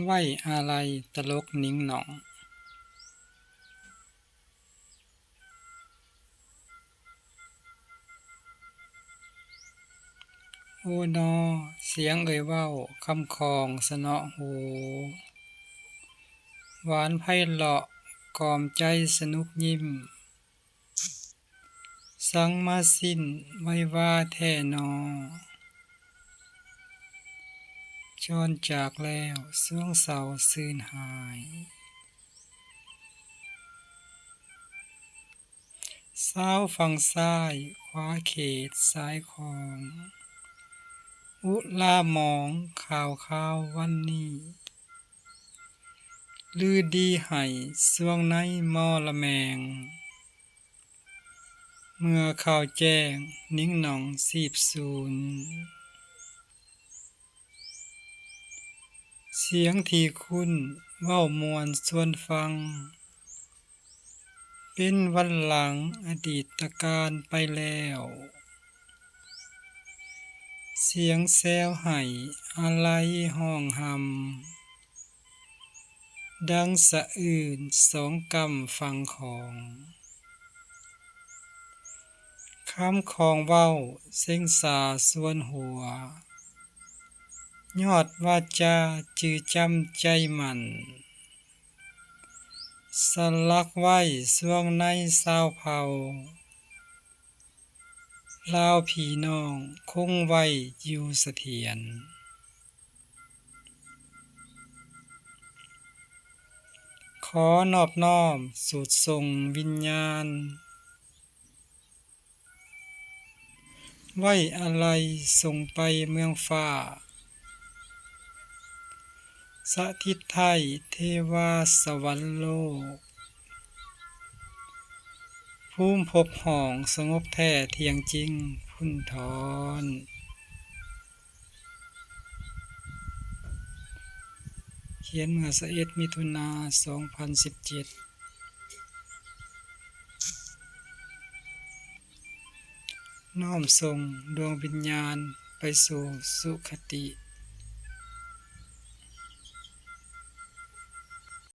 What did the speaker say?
ไว้อาลัยตลกนิงหน่อง โอ้นอ เสียงเอ่ยว้าคำคองสนอหู หวานไพเราะกล่อมใจสนุกยิ้ม สังมาสิ้นไว้ว่าแท้นอ จรจากแล้วสวงเศร้าซื่นหายสาฝั่งซ้ายขวาเขตซ้ายคอง อุลามองข่าวข่าววันนี้ลือดีให้สวงในมอละแมง เมื่อข่าวแจ้ง นิ้งหนองสีบสูญเสียงที่คุ้นเว้ามวนชวนฟัง เป็นวันหลังอดีตการไปแล้ว เสียงแซวให้อาลัยห้องหำดังสะอื้นสองกำฟังของคำของเว้าเซ็งสาสวนหัว ยอดวาจาจือจำใจมันสลักไว้สวงในชาวเผาลาวพี่น้องคงไว้อยู่เสถียรขอนอบน้อมสูดส่งวิญญาณ ไว้อาลัยส่งไปเมืองฟ้า สถิตไทยเทวาสวรรค์โลก ภูมิภพห้องสงบแท้เทียงจริงพุนทรเขียนเมื่อ11มิถุนา 2017 น้อมส่งดวงวิญญาณไปสู่สุคติ